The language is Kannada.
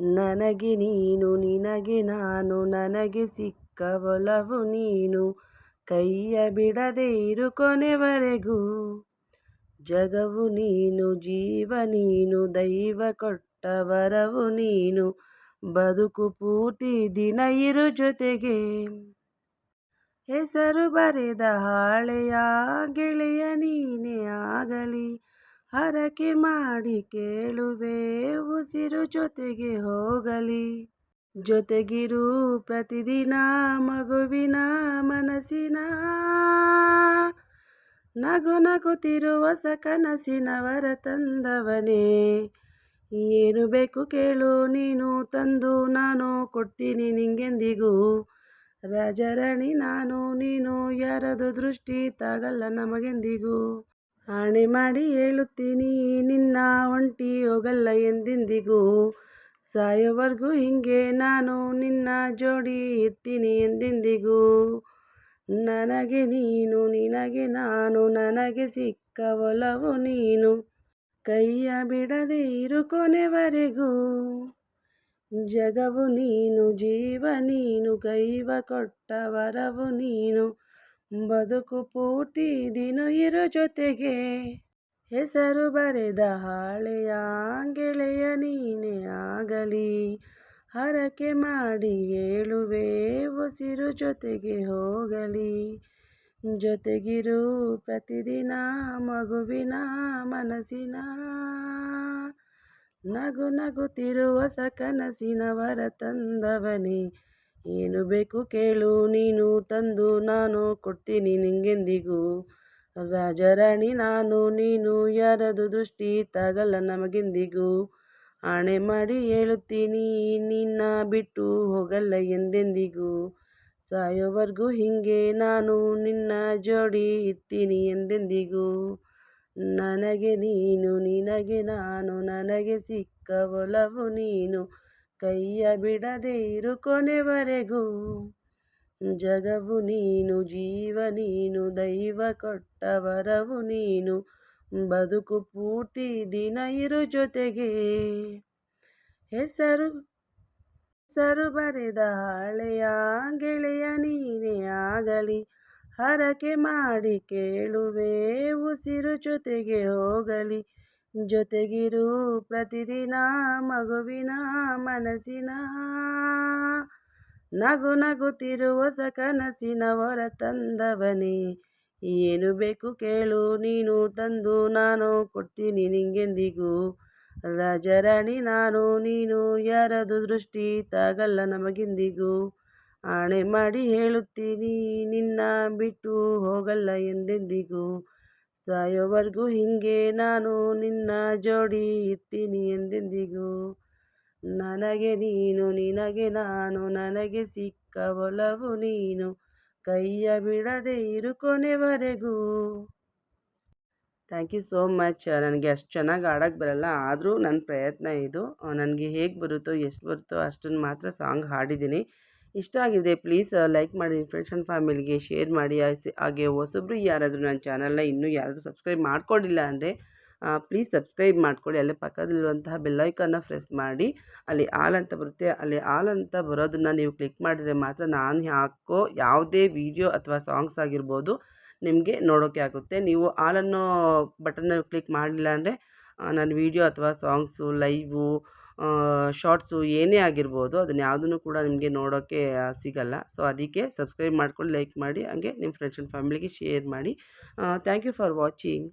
ನನಗೆ ನೀನು, ನಿನಗೆ ನಾನು, ನನಗೆ ಸಿಕ್ಕ ಒಲವು ನೀನು. ಕೈಯ ಬಿಡದೆ ಇರು ಕೊನೆವರೆಗೂ. ಜಗವು ನೀನು, ಜೀವ ನೀನು, ದೈವ ಕೊಟ್ಟ ವರವು ನೀನು. ಬದುಕು ಪೂರ್ತಿ ದಿನ ಇರು ಜೊತೆಗೆ. ಹೆಸರು ಬರೆದ ಹಾಳೆಯ ಗೆಳೆಯ ನೀನೇ ಆಗಲಿ. ಹರಕೆ ಮಾಡಿ ಕೇಳುವೆ, ಉಸಿರು ಜೊತೆಗೆ ಹೋಗಲಿ. ಜೊತೆಗಿರು ಪ್ರತಿದಿನ ಮಗುವಿನ ಮನಸ್ಸಿನ. ನಗು ನಗುತ್ತಿರುವ ಕನಸಿನವರ ತಂದವನೇ. ಏನು ಬೇಕು ಕೇಳು, ನೀನು ತಂದು ನಾನು ಕೊಡ್ತೀನಿ ನಿಂಗೆಂದಿಗೂ. ರಾಜರಾಣಿ ನಾನು, ನೀನು ಯಾರದು ದೃಷ್ಟಿ ತಾಗಲ್ಲ ನಮಗೆಂದಿಗೂ. ಆಣೆ ಮಾಡಿ ಹೇಳುತ್ತೀನಿ, ನಿನ್ನ ಒಂಟಿ ಹೋಗಲ್ಲ ಎಂದೆಂದಿಗೂ. ಸಾಯೋವರೆಗೂ ಹಿಂಗೆ ನಾನು ನಿನ್ನ ಜೋಡಿ ಇರ್ತೀನಿ ಎಂದೆಂದಿಗೂ. ನನಗೆ ನೀನು, ನಿನಗೆ ನಾನು, ನನಗೆ ಸಿಕ್ಕ ಒಲವು ನೀನು. ಕೈಯ ಬಿಡದೆ ಇರು ಕೊನೆವರೆಗೂ. ಜಗವು ನೀನು, ಜೀವ ನೀನು ಕೈವ ಕೊಟ್ಟ ವರವು ನೀನು. ಬದುಕು ಪೂರ್ತಿ ದಿನ ಇರು ಜೊತೆಗೆ ಹೆಸರು ಬರೆದ ಹಾಳೆಯ ಗೆಳೆಯ ನೀನೇ ಆಗಲಿ. ಹರಕೆ ಮಾಡಿ ಹೇಳುವೆ ಉಸಿರು ಜೊತೆಗೆ ಹೋಗಲಿ. ಜೊತೆಗಿರು ಪ್ರತಿದಿನ ಮಗುವಿನ ಮನಸ್ಸಿನ ನಗು ನಗುತ್ತಿರುವ ಕನಸಿನವರ ತಂದವನೇ. ಏನು ಬೇಕು ಕೇಳು, ನೀನು ತಂದು ನಾನು ಕೊಡ್ತೀನಿ ನಿಂಗೆಂದಿಗೂ. ರಾಜರಾಣಿ ನಾನು, ನೀನು ಯಾರದು ದೃಷ್ಟಿ ತಾಗಲ್ಲ ನಮಗೆಂದಿಗೂ. ಆಣೆ ಮಾಡಿ ಹೇಳುತ್ತೀನಿ, ನಿನ್ನ ಬಿಟ್ಟು ಹೋಗಲ್ಲ ಎಂದೆಂದಿಗೂ. ಸಾಯೋವರೆಗೂ ಹೀಗೆ ನಾನು ನಿನ್ನ ಜೋಡಿ ಇರ್ತೀನಿ ಎಂದೆಂದಿಗೂ. ನನಗೆ ನೀನು, ನಿನಗೆ ನಾನು, ನನಗೆ ಸಿಕ್ಕ ಒಲವು ನೀನು. ಕೈಯ ಬಿಡದೆ ಇರು ಕೊನೆವರೆಗೂ. ಜಗವು ನೀನು, ಜೀವ ನೀನು, ದೈವ ಕೊಟ್ಟ ವರವು ನೀನು, ಬದುಕು ಪೂರ್ತಿ ದಿನ ಇರು ಜೊತೆಗೆ. ಹೆಸರು ಹೆಸರು ಬರೆದ ಹಳೆಯ ಗೆಳೆಯ ನೀನೇ ಆಗಲಿ, ಹರಕೆ ಮಾಡಿ ಕೇಳುವೆ, ಉಸಿರು ಜೊತೆಗೆ ಹೋಗಲಿ. ಜೊತೆಗಿರು ಪ್ರತಿದಿನ ಮಗುವಿನ ಮನಸ್ಸಿನ ನಗು ನಗುತ್ತಿರುವ ಕನಸಿನ ಹೊರ ತಂದವನೇ. ಏನು ಬೇಕು ಕೇಳು, ನೀನು ತಂದು ನಾನು ಕೊಡ್ತೀನಿ ನಿಂಗೆಂದಿಗೂ. ರಾಜರಾಣಿ ನಾನು, ನೀನು ಯಾರದು ದೃಷ್ಟಿ ತಾಗಲ್ಲ ನಮಗೆಂದಿಗೂ. ಆಣೆ ಮಾಡಿ ಹೇಳುತ್ತೀನಿ, ನಿನ್ನ ಬಿಟ್ಟು ಹೋಗಲ್ಲ ಎಂದೆಂದಿಗೂ. ಸಾಯೋವರೆಗೂ ಹಿಂಗೆ ನಾನು ನಿನ್ನ ಜೋಡಿ ಇರ್ತೀನಿ ಎಂದೆಂದಿಗೂ. ನನಗೆ ನೀನು, ನಿನಗೆ ನಾನು, ನನಗೆ ಸಿಕ್ಕ ಒಲವು ನೀನು, ಕೈಯ ಬಿಡದೆ ಇರು ಕೊನೆವರೆಗೂ. ಥ್ಯಾಂಕ್ ಯು ಸೋ ಮಚ್ ನನಗೆ ಅಷ್ಟು ಚೆನ್ನಾಗಿ ಹಾಡೋಕ್ಕೆ ಬರಲ್ಲ, ಆದರೂ ನನ್ನ ಪ್ರಯತ್ನ ಇದು. ನನಗೆ ಹೇಗೆ ಬರುತ್ತೋ, ಎಷ್ಟು ಬರುತ್ತೋ ಅಷ್ಟನ್ನು ಮಾತ್ರ ಸಾಂಗ್ ಹಾಡಿದ್ದೀನಿ. ಇಷ್ಟ ಆಗಿದ್ರೆ ಪ್ಲೀಸ್ ಲೈಕ್ ಮಾಡಿ ಫ್ರೆಂಡ್ಸ್ ಆ್ಯಂಡ್ ಫ್ಯಾಮಿಲಿಗೆ ಶೇರ್ ಮಾಡಿ. ಹಾಗೆ ಹೊಸಬ್ರು ಯಾರಾದರೂ ನನ್ನ ಚಾನಲ್ನ ಇನ್ನೂ ಯಾರಾದರೂ ಸಬ್ಸ್ಕ್ರೈಬ್ ಮಾಡ್ಕೊಂಡಿಲ್ಲ ಅಂದರೆ ಪ್ಲೀಸ್ ಸಬ್ಸ್ಕ್ರೈಬ್ ಮಾಡ್ಕೊಳ್ಳಿ. ಅಲ್ಲೇ ಪಕ್ಕದಲ್ಲಿರುವಂತಹ ಬೆಲ್ಲೈಕನ್ನ ಪ್ರೆಸ್ ಮಾಡಿ. ಅಲ್ಲಿ ಆಲ್ ಅಂತ ಬರುತ್ತೆ. ಅಲ್ಲಿ ಆಲ್ ಅಂತ ಬರೋದನ್ನು ನೀವು ಕ್ಲಿಕ್ ಮಾಡಿದರೆ ಮಾತ್ರ ನಾನು ಹಾಕೋ ಯಾವುದೇ ವಿಡಿಯೋ ಅಥವಾ ಸಾಂಗ್ಸ್ ಆಗಿರ್ಬೋದು ನಿಮಗೆ ನೋಡೋಕ್ಕೆ ಆಗುತ್ತೆ. ನೀವು ಆಲನ್ನು ಬಟನ್ನ ಕ್ಲಿಕ್ ಮಾಡಲಿಲ್ಲ ಅಂದರೆ ನಾನು ವೀಡಿಯೋ ಅಥವಾ ಸಾಂಗ್ಸು ಲೈವು ಶಾರ್ಟ್ಸು ಏನೇ ಆಗಿರ್ಬೋದು, ಅದನ್ನ ಯಾವುದನ್ನು ಕೂಡ ನಿಮಗೆ ನೋಡೋಕ್ಕೆ ಸಿಗಲ್ಲ. ಸೊ ಅದಕ್ಕೆ ಸಬ್ಸ್ಕ್ರೈಬ್ ಮಾಡ್ಕೊಂಡು ಲೈಕ್ ಮಾಡಿ, ಹಾಗೆ ನಿಮ್ಮ ಫ್ರೆಂಡ್ಸ್ ಆ್ಯಂಡ್ ಫ್ಯಾಮಿಲಿಗೆ ಶೇರ್ ಮಾಡಿ. Thank you for watching